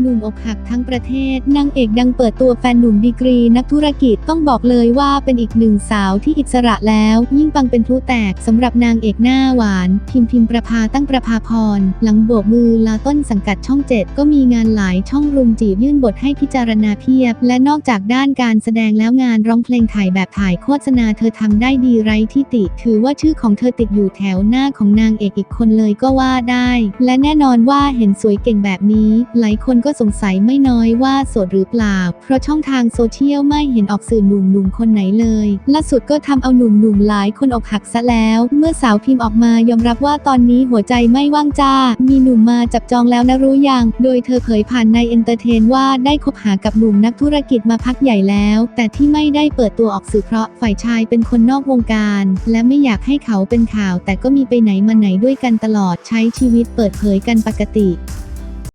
หนุ่มอกหักทั้งประเทศ นางเอกดังเปิดตัวแฟนหนุ่มดีกรีนักธุรกิจต้องบอกเลยว่าเป็นอีกหนึ่งสาวที่อิสระแล้ว ยิ่งปังเป็นพลุแตกสำหรับนางเอกหน้าหวาน พิมพิมประภาตั้งประภาพร หลังโบกมือลาต้นสังกัดช่องเจ็ดก็มีงานหลายช่องรุมจีบยื่นบทให้พิจารณาเพียบ และนอกจากด้านการแสดงแล้วงานร้องเพลงถ่ายแบบถ่ายโฆษณาเธอทำได้ดีไร้ที่ติ ถือว่าชื่อของเธอติดอยู่แถวหน้าของนางเอกอีกคนเลยก็ว่าได้ และแน่นอนว่าเห็นสวยเก่งแบบนี้ หลายคนก็สงสัยไม่น้อยว่าโสดหรือเปล่า เพราะช่องทางโซเชียลไม่เห็นออกสื่อหนุ่มๆคนไหนเลยล่าสุดก็ทำเอาหนุ่มๆหลายคนอกหักซะแล้ว เมื่อสาวพิมพ์ออกมายอมรับว่าตอนนี้หัวใจไม่ว่างจ้า มีหนุ่มมาจับจองแล้วนะรู้ยัง โดยเธอเผยผ่านในเอนเตอร์เทนว่าได้คบหากับหนุ่มนักธุรกิจมาพักใหญ่แล้ว แต่ที่ไม่ได้เปิดตัวออกสื่อเพราะฝ่ายชายเป็นคนนอกวงการ และไม่อยากให้เขาเป็นข่าว แต่ก็มีไปไหนมาไหนด้วยกันตลอดใช้ชีวิตเปิดเผยกันปกติ